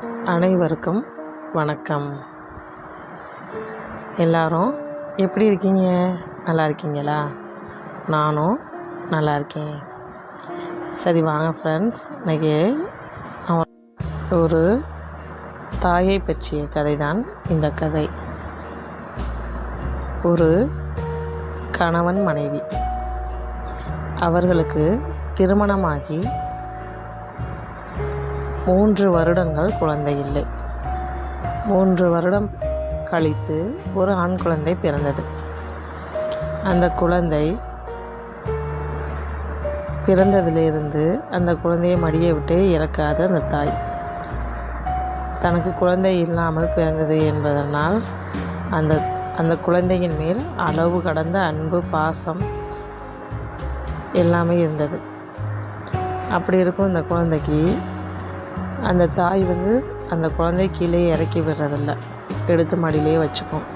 அனைவருக்கும் வணக்கம். எல்லாரும் எப்படி இருக்கீங்க? நல்லா இருக்கீங்களா? நானும் நல்லா இருக்கேன். சரி வாங்க ஃப்ரெண்ட்ஸ் இன்றைக்கி ஒரு தாயை பற்றிய கதை தான் இந்த கதை. ஒரு கணவன் மனைவி. அவர்களுக்கு திருமணமாகி மூன்று வருடங்கள் குழந்தை இல்லை. மூன்று வருடம் கழித்து ஒரு ஆண் குழந்தை பிறந்தது. அந்த குழந்தை பிறந்ததிலிருந்து அந்த குழந்தையை மடியை விட்டு இறக்காத அந்த தாய். தனக்கு குழந்தை இல்லாமல் பிறந்தது என்பதனால் அந்த அந்த குழந்தையின் மேல் அளவு கடந்த அன்பு பாசம் எல்லாமே இருந்தது. அப்படி இருக்கும் இந்த குழந்தைக்கு அந்த தாய் வந்து அந்த குழந்தை கீழே இறக்கி விடுறதில்ல. எடுத்து மாடியிலேயே வச்சுக்கும்.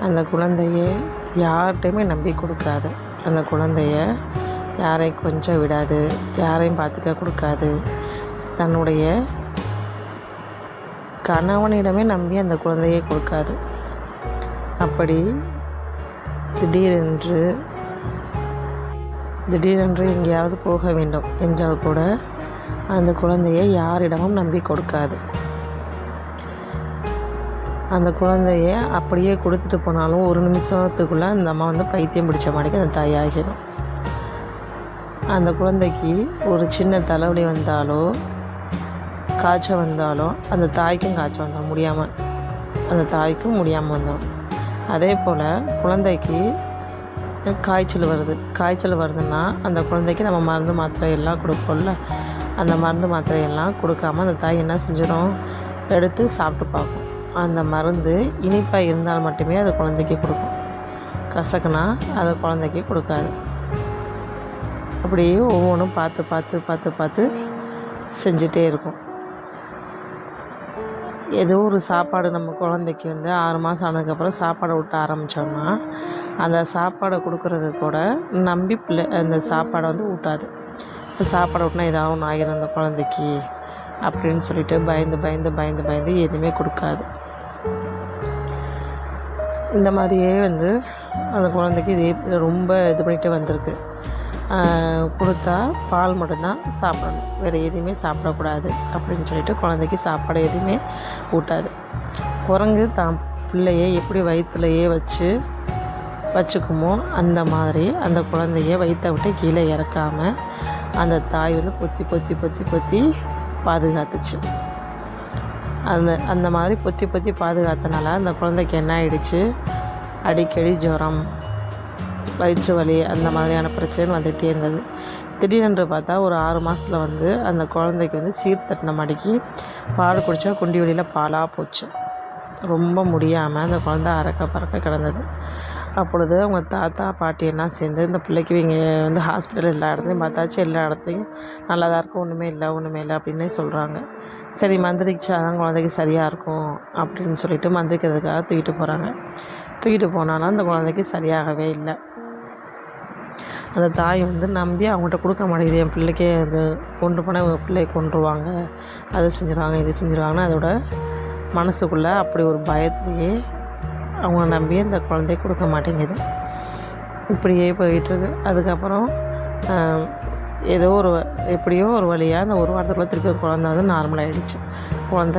அந்த குழந்தைய யார்கிட்டையுமே நம்பி கொடுக்காது. அந்த குழந்தைய யாரையும் கொஞ்சம் விடாது யாரையும் பார்த்துக்க கொடுக்காது. தன்னுடைய கணவனிடமே நம்பி அந்த குழந்தையை கொடுக்காது. அப்படி திடீரென்று திடீரென்று எங்கேயாவது போக வேண்டும் என்றால் கூட அந்த குழந்தையை யாரிடமும் நம்பி கொடுக்காது. அந்த குழந்தைய அப்படியே கொடுத்துட்டு போனாலும் ஒரு நிமிஷத்துக்குள்ளே அந்த அம்மா வந்து பைத்தியம் பிடிச்ச மாதிரிக்கு அந்த தாயாகிடும் அந்த குழந்தைக்கு ஒரு சின்ன தலைவலி வந்தாலோ காய்ச்சல் வந்தாலோ அந்த தாய்க்கும் காய்ச்சல் வந்துடும் முடியாமல் அந்த தாய்க்கும் முடியாமல் வந்தோம் அதே போல் குழந்தைக்கு காய்ச்சல் வருது. காய்ச்சல் வருதுன்னா அந்த குழந்தைக்கு நம்ம மருந்து மாத்திரை எல்லாம் கொடுப்போம்ல. அந்த மருந்து மாத்திரையெல்லாம் கொடுக்காம அந்த தாய் என்ன செஞ்சிடும்? எடுத்து சாப்பிட்டு பார்க்கும். அந்த மருந்து இனிப்பாக இருந்தால் மட்டுமே அது குழந்தைக்கு கொடுக்கும். கசக்குனா அதை குழந்தைக்கு கொடுக்காது. அப்படியே ஒவ்வொன்றும் பார்த்து பார்த்து பார்த்து பார்த்து செஞ்சிட்டே இருக்கும். ஏதோ ஒரு சாப்பாடு நம்ம குழந்தைக்கு வந்து ஆறு மாதம் ஆனதுக்கப்புறம் சாப்பாடை ஊட்ட ஆரம்பித்தோம்னா அந்த சாப்பாடை கொடுக்குறது கூட நம்பி பிள்ளை அந்த சாப்பாடை வந்து ஊட்டாது. சாப்பாடு ஊட்டினா ஏதாவது ஒன்று ஆகிரும் அந்த குழந்தைக்கு அப்படின்னு சொல்லிட்டு பயந்து பயந்து பயந்து பயந்து எதுவுமே கொடுக்காது. இந்த மாதிரியே வந்து அந்த குழந்தைக்கு இதே ரொம்ப இது பண்ணிகிட்டே வந்திருக்கு. கொடுத்தா பால் மட்டும்தான் சாப்பிடணும். வேறு எதுவுமே சாப்பிடக்கூடாது அப்படின்னு சொல்லிட்டு குழந்தைக்கு சாப்பாடு எதுவுமே ஊட்டாது. குரங்கு தான் பிள்ளைய எப்படி வயிற்றுலையே வச்சு வச்சுக்குமோ அந்த மாதிரி அந்த குழந்தைய வயிற்ற விட்டு கீழே இறக்காமல் அந்த தாய் வந்து பொத்தி பொத்தி பொத்தி பொத்தி பாதுகாத்துச்சு. அந்த அந்த மாதிரி பொத்தி பொத்தி பாதுகாத்தனால அந்த குழந்தைக்கு என்ன ஆயிடுச்சு? அடிக்கடி ஜுரம் வயிற்று வலி அந்த மாதிரியான பிரச்சனை வந்துகிட்டே இருந்தது. திடீரென்று பார்த்தா ஒரு ஆறு மாதத்தில் வந்து அந்த குழந்தைக்கு வந்து சீர்தட்டின மடிக்கு பால் குடித்தா குண்டி வழியில் பாலாக போச்சு. ரொம்ப முடியாமல் அந்த குழந்த அறக்க பறக்க கிடந்தது. அப்பொழுது அவங்க தாத்தா பாட்டி எல்லாம் சேர்ந்து இந்த பிள்ளைக்கு இங்கே வந்து ஹாஸ்பிட்டல் எல்லா இடத்துலையும் பார்த்தாச்சு. எல்லா இடத்துலையும் நல்லா தான் இருக்கும் ஒன்றுமே இல்லை ஒன்றுமே இல்லை அப்படின்னே சொல்கிறாங்க சரி மந்திரிச்சா தான் குழந்தைக்கு சரியாக இருக்கும் அப்படின்னு சொல்லிட்டு மந்திரிக்கிறதுக்காக தூக்கிட்டு போகிறாங்க தூக்கிட்டு போனாலும் அந்த குழந்தைக்கு சரியாகவே இல்லை. அந்த தாய் வந்து நம்பி அவங்கள்ட்ட கொடுக்க மாட்டேங்குது. என் பிள்ளைக்கே அது கொண்டு போனால் இவங்க பிள்ளையை கொண்டுருவாங்க அதை செஞ்சுருவாங்க இது செஞ்சுருவாங்கன்னு அதோட மனசுக்குள்ளே அப்படி ஒரு பயத்துலேயே அவங்க நம்பி அந்த குழந்தைய கொடுக்க மாட்டேங்குது. இப்படியே போயிட்டுருக்கு. அதுக்கப்புறம் ஏதோ ஒரு எப்படியோ ஒரு வழியாக அந்த ஒரு வாரத்துக்குள்ளே திருப்பி குழந்த வந்து நார்மலாகிடுச்சு குழந்த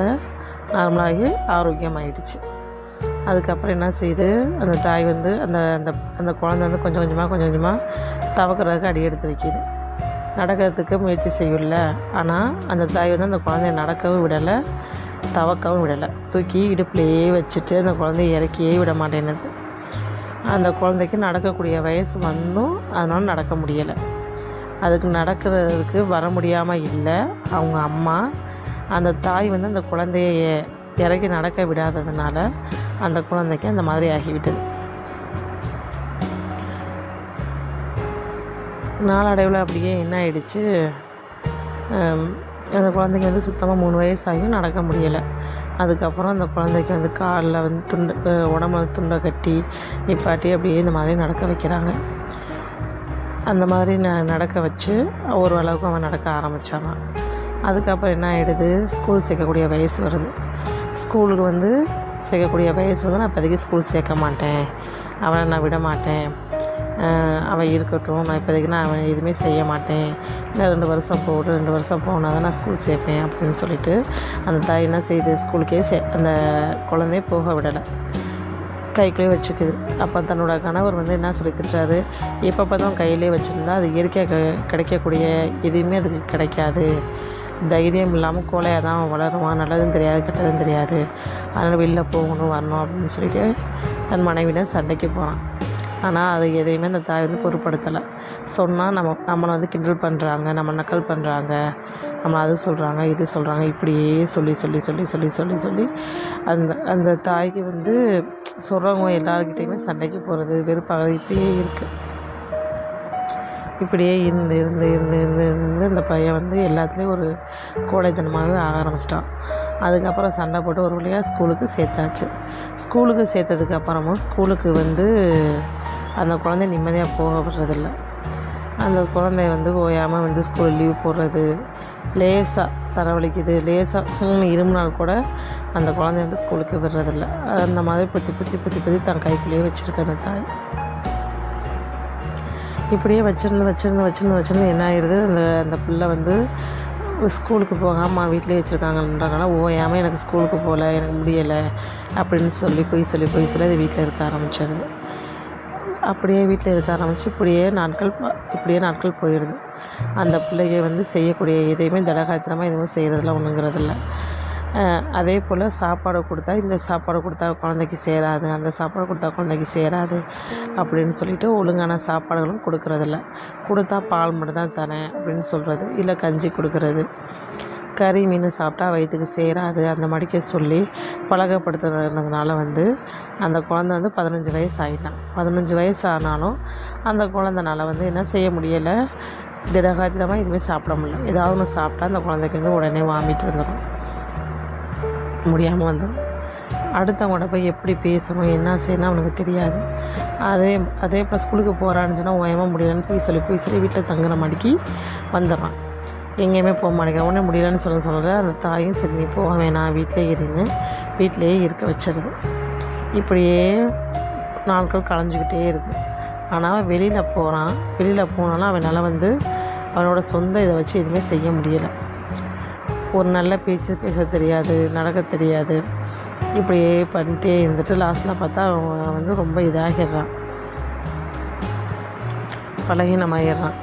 நார்மலாகி ஆரோக்கியமாகிடுச்சு அதுக்கப்புறம் என்ன செய்யுது அந்த தாய் வந்து அந்த அந்த அந்த குழந்த வந்து கொஞ்சம் கொஞ்சமாக கொஞ்சம் கொஞ்சமாக தவக்கிறதுக்கு அடி எடுத்து வைக்கிது. நடக்கிறதுக்கு முயற்சி செய்யல ஆனால் அந்த தாய் வந்து அந்த குழந்தைய நடக்கவும் விடலை. தவக்கவும் விடலை. தூக்கி இடுப்புலையே வச்சுட்டு அந்த குழந்தைய இறக்கியே விட மாட்டேன்னுது. அந்த குழந்தைக்கு நடக்கக்கூடிய வயசு வந்தும் அதனால் நடக்க முடியலை. அதுக்கு நடக்கிறதுக்கு வர முடியாமல் இல்லை. அவங்க அம்மா அந்த தாய் வந்து அந்த குழந்தைய இறக்கி நடக்க விடாததுனால அந்த குழந்தைக்கு அந்த மாதிரி ஆகிவிட்டது. நாளடைவில் அப்படியே என்ன ஆயிடுச்சு? அந்த குழந்தைக்கு வந்து சுத்தமாக மூணு வயசாகியும் நடக்க முடியலை. அதுக்கப்புறம் அந்த குழந்தைக்கு வந்து காலில் வந்து துண்டு உடம்புல துண்டை கட்டி நிப்பாட்டி அப்படியே இந்த மாதிரி நடக்க வைக்கிறாங்க. அந்த மாதிரி ந நடக்க வச்சு ஓரளவுக்கு அவன் நடக்க ஆரம்பித்தான் அதுக்கப்புறம் என்ன ஆகிடுது ஸ்கூல் சேர்க்கக்கூடிய வயசு வருது. ஸ்கூலுக்கு வந்து சேர்க்கக்கூடிய வயசு வந்து நான் இப்போதைக்கு ஸ்கூல் சேர்க்க மாட்டேன். அவனை நான் விட மாட்டேன். அவன் இருக்கட்டும். நான் இப்போதைக்கு நான் அவன் எதுவுமே செய்ய மாட்டேன். இன்னும் ரெண்டு வருஷம் போகட்டும் ரெண்டு வருஷம் போனால் தான் நான் ஸ்கூல் சேர்ப்பேன் அப்படின்னு சொல்லிட்டு அந்த தாய் என்ன செய்யுது ஸ்கூலுக்கே சே அந்த குழந்தைய போக விடலை. கைக்குள்ளேயே வச்சுக்குது. அப்போ தன்னோட கணவர் வந்து என்ன சொல்லி திட்டுறாரு? எப்போ பார்த்தாலும் கையிலே வச்சுருந்தா அது இயற்கையாக க கிடைக்கக்கூடிய எதுவுமே அதுக்கு கிடைக்காது. தைரியம் இல்லாமல் கோலையாக தான் வளருவான். நல்லதும் தெரியாது கெட்டதும் தெரியாது. அதனால் வெளில போகணும் வரணும் அப்படின்னு சொல்லிட்டு தன் மனைவியிடம் சண்டைக்கு போகிறான். ஆனால் அது எதையுமே அந்த தாய் வந்து பொருட்படுத்தலை. சொன்னால் நம்ம நம்மளை வந்து கிண்டல் பண்ணுறாங்க நம்ம நக்கல் பண்ணுறாங்க நம்ம அது சொல்கிறாங்க இது சொல்கிறாங்க இப்படியே சொல்லி சொல்லி சொல்லி சொல்லி சொல்லி சொல்லி அந்த அந்த தாய்க்கு வந்து சொல்கிறவங்க எல்லாருக்கிட்டேயுமே சண்டைக்கு போகிறது வெறுப்பாகிறது இப்படியே இருக்குது இப்படியே இருந்து இருந்து இருந்து இருந்து இருந்து இந்த பையன் வந்து எல்லாத்துலேயும் ஒரு கோழைத்தனமாகவே ஆக ஆரம்பிச்சிட்டான். அதுக்கப்புறம் சண்டை போட்டு ஒரு வழியாக ஸ்கூலுக்கு சேர்த்தாச்சு. ஸ்கூலுக்கு சேர்த்ததுக்கு அப்புறமும் ஸ்கூலுக்கு வந்து அந்த குழந்தை நிம்மதியாக போக விடுறதில்ல. அந்த குழந்தைய வந்து ஓயாமல் வந்து ஸ்கூல் லீவ் போடுறது லேசாக தரவழிக்குது லேசாக இருமுனால் கூட அந்த குழந்தைய வந்து ஸ்கூலுக்கு விடுறதில்ல. அந்த மாதிரி புத்தி புத்தி புத்தி புத்தி தன் கைக்குள்ளேயே வச்சுருக்கு அந்த தாய். இப்படியே வச்சுருந்து வச்சுருந்து வச்சுருந்து வச்சிருந்து என்ன ஆயிடுது அந்த அந்த பிள்ளை வந்து ஸ்கூலுக்கு போகாமல் வீட்டிலே வச்சுருக்காங்கன்றதுனால ஓயாமல் எனக்கு ஸ்கூலுக்கு போகல எனக்கு முடியலை அப்படின்னு சொல்லி பொய் சொல்லி பொய் சொல்லி அது வீட்டில் இருக்க ஆரம்பிச்சிடுது அப்படியே வீட்டில் இருக்க ஆரம்பித்து இப்படியே நாட்கள் இப்படியே நாட்கள் போயிடுது. அந்த பிள்ளைய வந்து செய்யக்கூடிய எதையுமே தடகாத்திரமாக எதுவும் செய்கிறதில்ல ஒன்றுங்கிறதில்ல அதே போல் சாப்பாடை கொடுத்தா இந்த சாப்பாடை கொடுத்தா குழந்தைக்கு சேராது அந்த சாப்பாடை கொடுத்தா குழந்தைக்கு சேராது அப்படின்னு சொல்லிட்டு ஒழுங்கான சாப்பாடுகளும் கொடுக்குறதில்ல. கொடுத்தா பால் மட்டும் தான் தரேன் அப்படின்னு சொல்கிறது இல்லை கஞ்சி கொடுக்குறது கறி மீன் சாப்பிட்டா வயிற்றுக்கு சேராது அந்த மாதிரிக்க சொல்லி பழக்கப்படுத்துனதுனால வந்து அந்த குழந்த வந்து பதினஞ்சு வயசு ஆகிட்டான் பதினஞ்சு வயசு ஆனாலும் அந்த குழந்தனால வந்து என்ன செய்ய முடியலை திடகாத்திரமாக எதுவுமே சாப்பிட முடியல. ஏதாவது ஒன்று சாப்பிட்டா அந்த குழந்தைக்கு வந்து உடனே வாமிட்டு வந்துடும் முடியாமல் வந்துடும் அடுத்தவங்கள்ட்ட போய் எப்படி பேசணும் என்ன செய்யணும் அவனுக்கு தெரியாது. அதே அதே இப்போ ஸ்கூலுக்கு போகிறான்னு சொன்னால் ஓயமாக முடியலன்னு போய் சொல்லி போய் சொல்லி. வீட்டில் தங்குற மாதிரிக்கு வந்துடுறான். எங்கேயுமே போக மாட்டேங்க. உடனே முடியலன்னு சொல்ல சொல்கிற அந்த தாயும் சரி நீ போக வேணாம் வீட்டிலே இருன்னு. வீட்டிலையே இருக்க வச்சிருது. இப்படியே நாட்கள் களைஞ்சிக்கிட்டே இருக்குது ஆனால் வெளியில் போகிறான் வெளியில் போனாலும் அவனால் வந்து அவனோட சொந்த இதை வச்சு எதுவுமே செய்ய முடியலை. ஒரு நல்ல பேச்சு பேச தெரியாது நடக்க தெரியாது. இப்படியே பண்ணிட்டே இருந்துட்டு லாஸ்ட்டில் பார்த்தா அவன் வந்து ரொம்ப இதாகிடுறான். பலகீனமாகிடுறான்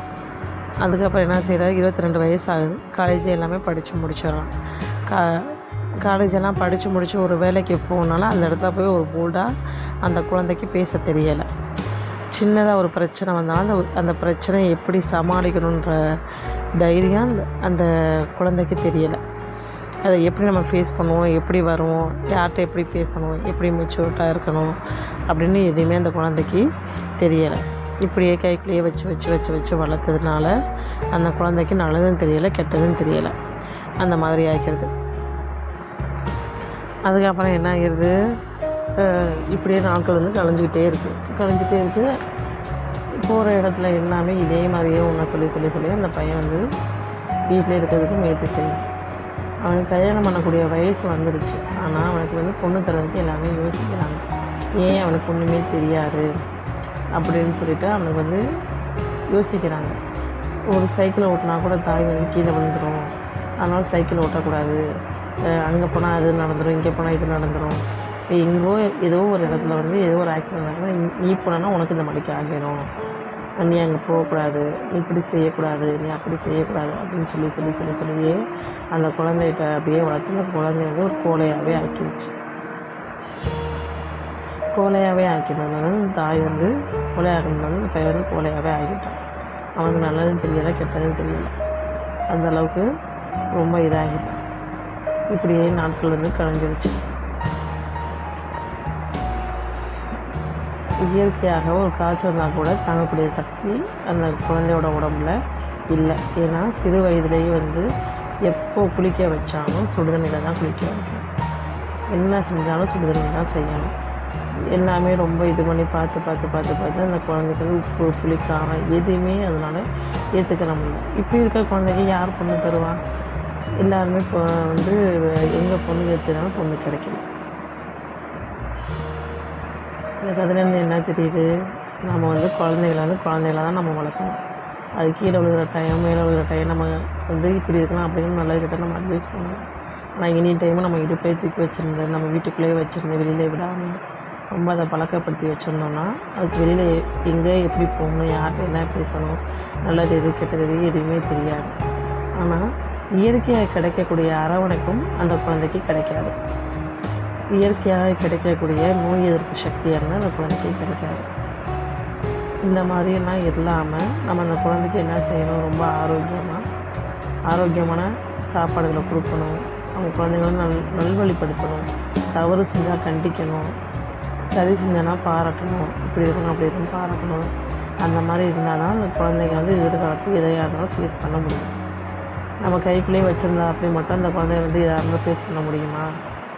அதுக்கப்புறம் என்ன செய்கிறாரு இருபத்தி ரெண்டு வயசு ஆகுது காலேஜ் எல்லாமே படித்து முடிச்சிடுறான். கா காலேஜ் எல்லாம் படித்து முடித்து ஒரு வேலைக்கு போனாலும் அந்த இடத்துல போய் ஒரு போல்டாக அந்த குழந்தைக்கு பேச தெரியலை. சின்னதாக ஒரு பிரச்சனை வந்தாலும் அந்த அந்த பிரச்சனையை எப்படி சமாளிக்கணுன்ற தைரியம் அந்த அந்த குழந்தைக்கு தெரியலை. அதை எப்படி நம்ம ஃபேஸ் பண்ணுவோம் எப்படி வருவோம் யார்கிட்ட எப்படி பேசணும் எப்படி மெச்சூர்ட்டாக இருக்கணும் அப்படின்னு எதுவுமே அந்த குழந்தைக்கு தெரியலை. இப்படியே கைக்குள்ளேயே வச்சு வச்சு வச்சு வச்சு வளர்த்ததுனால அந்த குழந்தைக்கு நல்லதும் தெரியலை கெட்டதும் தெரியலை. அந்த மாதிரி ஆகிறது அதுக்கப்புறம் என்ன ஆகிடுது இப்படியே நாட்கள் வந்து கலைஞ்சிக்கிட்டே இருக்குது கலைஞ்சிட்டே இருக்குது போகிற இடத்துல எல்லாமே இதே மாதிரியே ஒன்று சொல்லி சொல்லி சொல்லி அந்த பையன் வந்து வீட்டில் இருக்கிறதுக்கு முயற்சி செய்யும் அவனுக்கு கல்யாணம் பண்ணக்கூடிய வயசு வந்துடுச்சு ஆனால் அவனுக்கு வந்து பொண்ணு தரதுக்கு எல்லாமே யோசிக்கிறாங்க. ஏன் அவனுக்கு ஒன்றுமே தெரியாது? அப்படின்னு சொல்லிட்டு அவனுக்கு வந்து யோசிக்கிறாங்க. ஒரு சைக்கிள் ஓட்டினா கூட தாய் வந்து கீழே விழுந்துடும் அதனால் சைக்கிள் ஓட்டக்கூடாது. அங்கே போனால் அது நடந்துடும் இங்கே போனால் இது நடந்துடும் இப்போ எங்கோ ஏதோ ஒரு இடத்துல வந்து ஏதோ ஒரு ஆக்சிடென்ட் நடக்குது நீ போனேன்னா உனக்கு இந்த மணிக்கு ஆகிடும் நீ அங்கே போகக்கூடாது. நீ இப்படி செய்யக்கூடாது. நீ அப்படி செய்யக்கூடாது அப்படின்னு சொல்லி சொல்லி சொல்லி சொல்லியே அந்த குழந்தைகிட்ட அப்படியே வளர்த்து அந்த குழந்தைய வந்து ஒரு கோலையாகவே ஆக்கிடுச்சு. கோலையாகவே ஆக்கினதுனால அந்த தாய் வந்து கோலையாகினதுனால அந்த பையன் வந்து கோலையாகவே ஆகிட்டான் அவனுக்கு நல்லதுன்னு தெரியலை கெட்டதுன்னு தெரியலை. அந்த அளவுக்கு ரொம்ப இதாகிட்டான் இப்படியே நாட்கள் வந்து கலைஞ்சிருச்சு இயற்கையாக ஒரு காய்ச்சல் வந்தால் கூட தாங்கக்கூடிய சக்தி அந்த குழந்தையோட உடம்புல இல்லை. ஏன்னா சிறு வயதுலேயே வந்து எப்போ குளிக்க வச்சாலும் சுடுதண்ணியில் தான் குளிக்க வைக்கணும். என்ன செஞ்சாலும் சுடுதண்ணி தான் செய்யணும். எல்லாமே ரொம்ப இது பண்ணி பார்த்து பார்த்து பார்த்து பார்த்து அந்த குழந்தைகள் உப்பு புளிக்காரம் எதுவுமே அதனால் ஏற்றுக்கிற முடியல. இப்போ இருக்க குழந்தைங்க யார் பொண்ணு தருவா? எல்லாருமே இப்போ வந்து எங்கே பொண்ணு ஏற்றுனாலும் பொண்ணு கிடைக்கல. இந்த கதையிலேருந்து என்ன தெரியுது? நம்ம வந்து குழந்தைகள வந்து குழந்தைகள தான் நம்ம வளர்க்கணும். அது கீழே விழுகிற டைம் மேலே விழுகிற டைம் நம்ம வந்து இப்படி இருக்கலாம் அப்படின்னு நல்லது கிட்ட நம்ம அட்வைஸ் பண்ணணும். ஆனால் எனி டைமும் நம்ம இடுப்பே தூக்கி வச்சுருந்து நம்ம வீட்டுக்குள்ளேயே வச்சுருந்து வெளியிலே விடாமல் ரொம்ப அதை பழக்கப்படுத்தி வச்சுருந்தோம்னா அதுக்கு வெளியில் எங்கே எப்படி போகணும் யார்கிட்ட என்ன பேசணும் நல்லது எது கெட்டது எது எதுவுமே தெரியாது. ஆனால் இயற்கையாக கிடைக்கக்கூடிய அரவணைப்பும் அந்த குழந்தைக்கு கிடைக்காது. இயற்கையாக கிடைக்கக்கூடிய நோய் எதிர்ப்பு சக்தியான அந்த குழந்தைக்கு கிடைக்காது. இந்த மாதிரியெல்லாம் இல்லாமல் நம்ம அந்த குழந்தைக்கு என்ன செய்யணும்? ரொம்ப ஆரோக்கியமாக ஆரோக்கியமான சாப்பாடுகளை கொடுக்கணும். அவங்க குழந்தைங்கள நல் நல்வழிப்படுத்தணும். தவறு செஞ்சால் கண்டிக்கணும். சரி செஞ்சனா பாராட்டணும். இப்படி இருக்கணும் அப்படி இருக்கணும் பாராட்டணும். அந்த மாதிரி இருந்தால் தான் அந்த குழந்தைங்க வந்து எதிர்காலத்தில் எதையாக இருந்தாலும் ஃபேஸ் பண்ண முடியும். நம்ம கைக்குள்ளேயே வச்சுருந்தா அப்படி மட்டும் அந்த குழந்தைய வந்து எதாக இருந்தாலும் ஃபேஸ் பண்ண முடியுமா?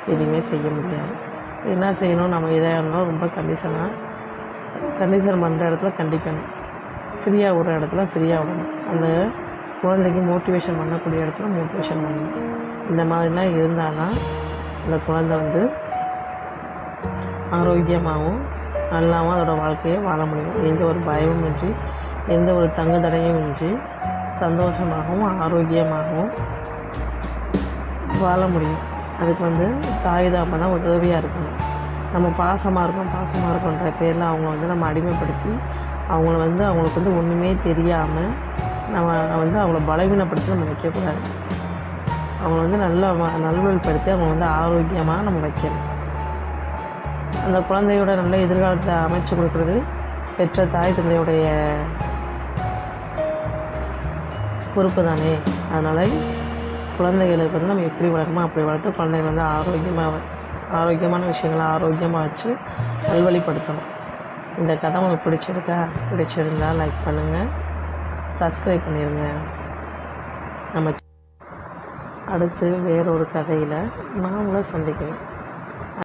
எதுவுமே செய்ய முடியாது. என்ன செய்யணும் நம்ம இதாக இருந்தாலும் ரொம்ப கண்டிஷனாக கண்டிஷன் பண்ணுற இடத்துல கண்டிக்கணும். ஃப்ரீயாக விடுற இடத்துல ஃப்ரீயாக விடணும். அந்த குழந்தைக்கு மோட்டிவேஷன் பண்ணக்கூடிய இடத்துல மோட்டிவேஷன் பண்ணணும். இந்த மாதிரிலாம் இருந்தால் தான் அந்த குழந்தை வந்து ஆரோக்கியமாகவும் நல்லாவும் அதோடய வாழ்க்கையை வாழ முடியும். எந்த ஒரு பயமும் இன்றி எந்த ஒரு தங்கு தடையும் இன்றி சந்தோஷமாகவும் ஆரோக்கியமாகவும் வாழ முடியும். அதுக்கு வந்து தாய் தாப்பனா உதவியாக இருக்கணும். நம்ம பாசமாக இருக்கோம் பாசமாக இருக்கோன்ற பேரில் அவங்கள வந்து நம்ம அடிமைப்படுத்தி அவங்கள வந்து அவங்களுக்கு வந்து ஒன்றுமே தெரியாமல் நம்ம வந்து அவங்கள பலவீனப்படுத்தி நம்ம வைக்கக்கூடாது. அவங்கள வந்து நல்லா நல்வழிப்படுத்தி அவங்க வந்து ஆரோக்கியமாக நம்ம வைக்கணும். அந்த குழந்தையோட நல்ல எதிர்காலத்தை அமைச்சு கொடுக்குறது பெற்ற தாய் தந்தையுடைய பொறுப்பு தானே அதனால் குழந்தைகளுக்கு வந்து நம்ம எப்படி வளர்க்கணுமோ அப்படி வளர்த்து குழந்தைகளை வந்து ஆரோக்கியமாக ஆரோக்கியமான விஷயங்களை ஆரோக்கியமாக வச்சு நல்வழிப்படுத்தணும் இந்த கதை உங்களுக்கு பிடிச்சிருக்கா? பிடிச்சிருந்தா லைக் பண்ணுங்கள் சப்ஸ்கிரைப் பண்ணிடுங்க நம்ம அடுத்து வேறொரு கதையில் நான் உங்களை சந்திக்கிறேன்